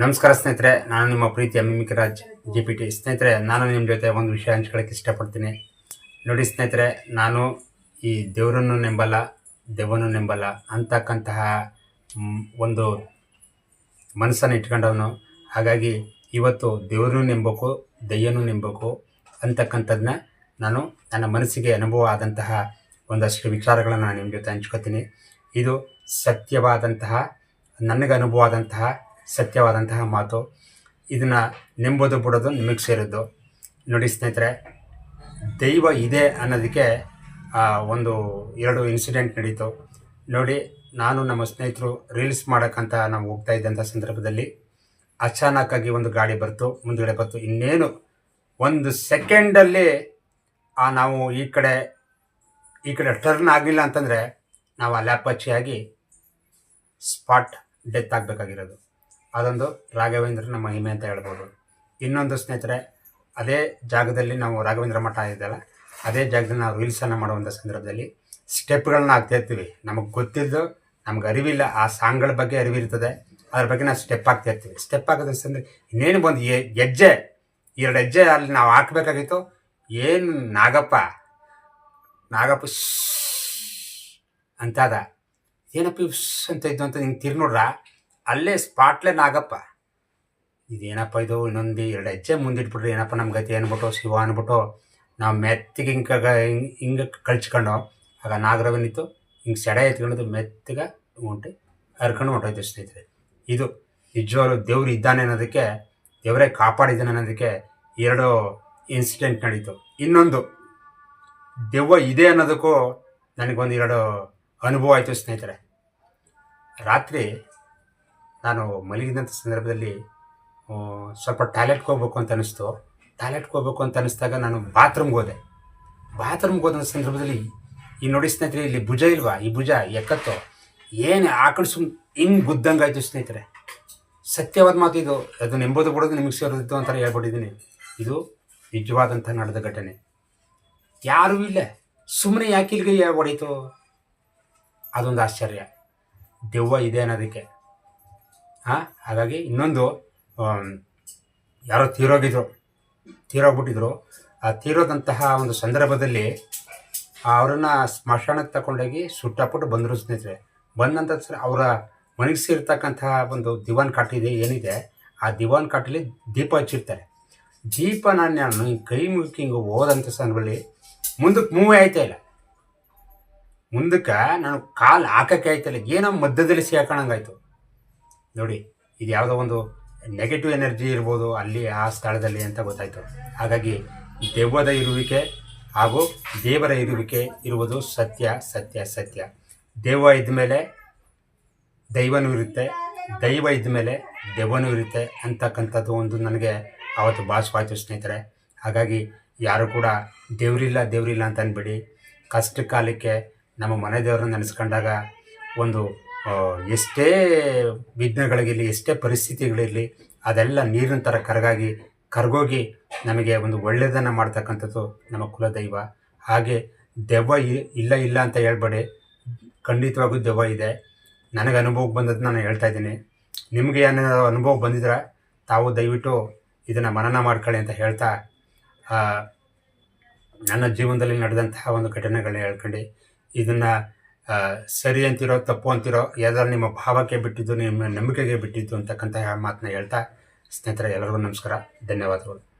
ನಮಸ್ಕಾರ ಸ್ನೇಹಿತರೆ, ನಾನು ನಿಮ್ಮ ಪ್ರೀತಿಯ ಮಿಮಿಕರಾಜ್ ಜಿ ಪಿ ಟಿ ಸ್ನೇಹಿತರೆ, ನಾನು ನಿಮ್ಮ ಜೊತೆ ಒಂದು ವಿಷಯ ಹಂಚ್ಕೊಳ್ಳೋಕೆ ಇಷ್ಟಪಡ್ತೀನಿ. ನೋಡಿ ಸ್ನೇಹಿತರೆ, ನಾನು ಈ ದೇವರನ್ನು ನೆಂಬಲ್ಲ ದೇವನು ನೆಂಬಲ್ಲ ಅಂತಕ್ಕಂತಹ ಒಂದು ಮನಸ್ಸನ್ನು ಇಟ್ಕೊಂಡವನು. ಹಾಗಾಗಿ ಇವತ್ತು ದೇವರನ್ನು ನೆಂಬಕು ದೆಯ್ಯನೂ ನೆಂಬಕು ಅಂತಕ್ಕಂಥದ್ದನ್ನ ನಾನು ನನ್ನ ಮನಸ್ಸಿಗೆ ಅನುಭವ ಆದಂತಹ ಒಂದಷ್ಟು ವಿಚಾರಗಳನ್ನು ನಾನು ನಿಮ್ಮ ಜೊತೆ ಹಂಚ್ಕೋತೀನಿ. ಇದು ಸತ್ಯವಾದಂತಹ, ನನಗೆ ಅನುಭವ ಆದಂತಹ ಸತ್ಯವಾದಂತಹ ಮಾತು. ಇದನ್ನು ನೆಂಬೋದು ಬಿಡೋದು, ನಿಮಗೆ ಸೇರಿದ್ದು. ನೋಡಿ ಸ್ನೇಹಿತರೆ, ದೈವ ಇದೆ ಅನ್ನೋದಕ್ಕೆ ಒಂದು ಎರಡು ಇನ್ಸಿಡೆಂಟ್ ನಡೀತು. ನೋಡಿ, ನಾನು ನಮ್ಮ ಸ್ನೇಹಿತರು ರೀಲ್ಸ್ ಮಾಡೋಕ್ಕಂತ ನಾವು ಹೋಗ್ತಾ ಇದ್ದಂಥ ಸಂದರ್ಭದಲ್ಲಿ. ಅಚಾನಕ್ಕಾಗಿ ಒಂದು ಗಾಡಿ ಬರ್ತು, ಮುಂದುಗಡೆ ಬಂತು. ಇನ್ನೇನು ಒಂದು ಸೆಕೆಂಡಲ್ಲಿ ಆ, ನಾವು ಈ ಕಡೆ ಈ ಕಡೆ ಟರ್ನ್ ಆಗಲಿಲ್ಲ ಅಂತಂದರೆ, ನಾವು ಆ ಲ್ಯಾಪಚ್ಚಿಯಾಗಿ ಸ್ಪಾಟ್ ಡೆತ್ ಆಗಬೇಕಾಗಿರೋದು. ಅದೊಂದು ರಾಘವೇಂದ್ರನ ಮಹಿಮೆ ಅಂತ ಹೇಳ್ಬೋದು. ಇನ್ನೊಂದು ಸ್ನೇಹಿತರೆ, ಅದೇ ಜಾಗದಲ್ಲಿ ನಾವು ರಾಘವೇಂದ್ರ ಮಠ ಇದೆಯಲ್ಲ, ಅದೇ ಜಾಗದಲ್ಲಿ ನಾವು ರೀಲ್ಸನ್ನು ಮಾಡುವಂಥ ಸಂದರ್ಭದಲ್ಲಿ ಸ್ಟೆಪ್ಗಳನ್ನ ಹಾಕ್ತಾ ಇರ್ತೀವಿ. ನಮಗೆ ಗೊತ್ತಿದ್ದು, ನಮ್ಗೆ ಅರಿವಿಲ್ಲ, ಆ ಸಾಂಗ್ಗಳ ಬಗ್ಗೆ ಅರಿವಿರ್ತದೆ ಅದ್ರ ಬಗ್ಗೆ ನಾವು ಸ್ಟೆಪ್ ಹಾಕ್ತಾ ಇರ್ತೀವಿ. ಸ್ಟೆಪ್ ಹಾಕೋದ್ರ ಅಂದರೆ ಇನ್ನೇನು ಬಂದು ಹೆಜ್ಜೆ ಎರಡು ಹೆಜ್ಜೆ ಅಲ್ಲಿ ನಾವು ಹಾಕ್ಬೇಕಾಗಿತ್ತು. ಏನು ನಾಗಪ್ಪ ನಾಗಪ್ಪ ಅಂತಾದ. ಏನಪ್ಪ ಅಂತ ಇದ್ದು ಅಂತ ಹಿಂಗೆ ತಿರ್ ನೋಡ್ರ? ಅಲ್ಲೇ ಸ್ಪಾಟ್ಲೆ ನಾಗಪ್ಪ. ಇದೇನಪ್ಪ ಇದು? ಇನ್ನೊಂದು ಎರಡು ಹೆಜ್ಜೆ ಮುಂದಿಟ್ಬಿಟ್ರೆ ಏನಪ್ಪ ನಮ್ಮ ಗತಿ ಅಂದ್ಬಿಟ್ಟು ಶಿವ ಅಂದ್ಬಿಟ್ಟು ನಾವು ಮೆತ್ತಿಗೆ ಹಿಂಗೆ ಹಿಂಗೆ ಹಿಂಗೆ ಕಳ್ಚ್ಕೊಂಡು, ಆಗ ನಾಗರವನಿತ್ತು ಹಿಂಗೆ ಸೆಡೆ ಎತ್ಕೊಂಡು ಮೆತ್ತಗೆ ಹೊಂಟು ಹರ್ಕೊಂಡು ಹೊಂಟೋಯ್ತು ಸ್ನೇಹಿತರೆ. ಇದು ನಿಜವಾಗ್ಲೂ ದೇವ್ರು ಇದ್ದಾನೆ ಅನ್ನೋದಕ್ಕೆ, ದೇವರೇ ಕಾಪಾಡಿದ್ದಾನೆ ಅನ್ನೋದಕ್ಕೆ ಎರಡು ಇನ್ಸಿಡೆಂಟ್ ನಡೀತು. ಇನ್ನೊಂದು, ದೆವ್ವ ಇದೆ ಅನ್ನೋದಕ್ಕೂ ನನಗೊಂದು ಎರಡು ಅನುಭವ ಆಯಿತು ಸ್ನೇಹಿತರೆ. ರಾತ್ರಿ ನಾನು ಮಲಗಿದಂಥ ಸಂದರ್ಭದಲ್ಲಿ ಸ್ವಲ್ಪ ಟಾಯ್ಲೆಟ್ಗೆ ಹೋಗ್ಬೇಕು ಅಂತ ಅನಿಸ್ತು ಟಾಯ್ಲೆಟ್ಗೆ ಹೋಗ್ಬೇಕು ಅಂತ ಅನಿಸ್ದಾಗ ನಾನು ಬಾತ್ರೂಮ್ಗೆ ಹೋದೆ. ಬಾತ್ರೂಮ್ಗೆ ಹೋದಂಥ ಸಂದರ್ಭದಲ್ಲಿ, ಈ ನೋಡಿ ಸ್ನೇಹಿತರೆ, ಇಲ್ಲಿ ಭುಜ ಇಲ್ವಾ? ಈ ಭುಜ ಎಕ್ಕತ್ತು? ಏನು ಆಕಡೆ ಸುಮ್ ಹಿಂಗೆ ಗುದ್ದಂಗೆ ಆಯಿತು ಸ್ನೇಹಿತರೆ. ಸತ್ಯವಾದ ಮಾತು ಇದು. ಅದನ್ನು ಎಂಬುದು ಬಿಡೋದು ನಿಮಗೆ ಸೇರಿದ್ದು ಅಂತ ಹೇಳ್ಬಿಟ್ಟಿದ್ದೀನಿ. ಇದು ನಿಜವಾದಂಥ ನಡೆದ ಘಟನೆ. ಯಾರೂ ಇಲ್ಲ. ಸುಮ್ಮನೆ ಯಾಕಿಲ್ಗೆ ಹೊಡೀತು ಅದೊಂದು ಆಶ್ಚರ್ಯ. ದೆವ್ವ ಇದೆ ಅನ್ನೋದಕ್ಕೆ. ಹಾಗಾಗಿ ಇನ್ನೊಂದು ಯಾರೋ ತೀರೋಗಿದ್ರು, ತೀರೋಗ್ಬಿಟ್ಟಿದ್ರು. ಆ ತೀರೋದಂತಹ ಒಂದು ಸಂದರ್ಭದಲ್ಲಿ ಅವರನ್ನು ಸ್ಮಶಾನಕ್ಕೆ ತಗೊಂಡೋಗಿ ಸುಟ್ಟಪಟ್ಟು ಬಂದರು ಸ್ನೇಹಿತರೆ. ಬಂದಂಥ ಅವರ ಮನಗಿಸಿರ್ತಕ್ಕಂತಹ ಒಂದು ದಿವಾನ್ ಕಾಟಿದೆ, ಏನಿದೆ, ಆ ದಿವಾನ್ ಕಾಟಲ್ಲಿ ದೀಪ ಹಚ್ಚಿರ್ತಾರೆ. ದೀಪ ನಾನು ನಾನು ಕೈ ಹಿಂಗೆ ಹೋದಂಥ ಸಂದರ್ಭದಲ್ಲಿ ಮುಂದಕ್ಕೆ ಮೂವೇ ಆಯ್ತಾ ಇಲ್ಲ. ಮುಂದಕ್ಕೆ ನಾನು ಕಾಲು ಹಾಕಕ್ಕೆ ಇಲ್ಲ. ಏನೋ ಮಧ್ಯದಲ್ಲಿ ಸಿಗಾಕಣಂಗಾಯ್ತು. ನೋಡಿ, ಇದು ಯಾವುದೋ ಒಂದು ನೆಗೆಟಿವ್ ಎನರ್ಜಿ ಇರ್ಬೋದು ಅಲ್ಲಿ, ಆ ಸ್ಥಳದಲ್ಲಿ ಅಂತ ಗೊತ್ತಾಯಿತು. ಹಾಗಾಗಿ ದೆವ್ವದ ಇರುವಿಕೆ ಹಾಗೂ ದೇವರ ಇರುವಿಕೆ ಇರುವುದು ಸತ್ಯ ಸತ್ಯ ಸತ್ಯ. ದೆವ್ವ ಇದ್ಮೇಲೆ ದೈವನೂ ಇರುತ್ತೆ, ದೈವ ಇದ್ಮೇಲೆ ದೆವ್ವನೂ ಇರುತ್ತೆ ಅಂತಕ್ಕಂಥದ್ದು ಒಂದು ನನಗೆ ಆವತ್ತು ಭಾಸವಾಯಿತು ಸ್ನೇಹಿತರೆ. ಹಾಗಾಗಿ ಯಾರು ಕೂಡ ದೇವರಿಲ್ಲ ದೇವರಿಲ್ಲ ಅಂತ ಅನ್ಬಿಡಿ. ಕಷ್ಟ ಕಾಲಕ್ಕೆ ನಮ್ಮ ಮನೆ ದೇವರನ್ನ ನೆನೆಸ್ಕೊಂಡಾಗ ಒಂದು ಎಷ್ಟೇ ವಿಘ್ನಗಳಿರಲಿ, ಎಷ್ಟೇ ಪರಿಸ್ಥಿತಿಗಳಿರಲಿ, ಅದೆಲ್ಲ ನೀರಿನ ಥರ ಕರಗಾಗಿ ಕರಗೋಗಿ ನಮಗೆ ಒಂದು ಒಳ್ಳೆಯದನ್ನು ಮಾಡ್ತಕ್ಕಂಥದ್ದು ನಮ್ಮ ಕುಲದೈವ. ಹಾಗೆ ದೆವ್ವ ಇಲ್ಲ ಇಲ್ಲ ಅಂತ ಹೇಳ್ಬೇಡಿ. ಖಂಡಿತವಾಗೂ ದೆವ್ವ ಇದೆ. ನನಗೆ ಅನುಭವಕ್ಕೆ ಬಂದದ್ದು ನಾನು ಹೇಳ್ತಾ ಇದ್ದೀನಿ. ನಿಮಗೆ ಏನಾದ್ರು ಅನುಭವ ಬಂದಿದ್ರೆ ತಾವು ದಯವಿಟ್ಟು ಇದನ್ನು ಮನನ ಮಾಡ್ಕೊಳ್ಳಿ ಅಂತ ಹೇಳ್ತಾ ನನ್ನ ಜೀವನದಲ್ಲಿ ನಡೆದಂತಹ ಒಂದು ಘಟನೆಗಳನ್ನ ಹೇಳ್ಕೊಂಡು ಇದನ್ನು ಸರಿ ಅಂತಿರೋ, ತಪ್ಪು ಅಂತಿರೋ, ಯಾವ್ದಾದ್ರು ನಿಮ್ಮ ಭಾವಕ್ಕೆ ಬಿಟ್ಟಿದ್ದು, ನಿಮ್ಮ ನಂಬಿಕೆಗೆ ಬಿಟ್ಟಿದ್ದು ಅಂತಕ್ಕಂತಹ ಮಾತನ್ನ ಹೇಳ್ತಾ, ಸ್ನೇಹಿತರೆ ಎಲ್ಲರಿಗೂ ನಮಸ್ಕಾರ. ಧನ್ಯವಾದಗಳು.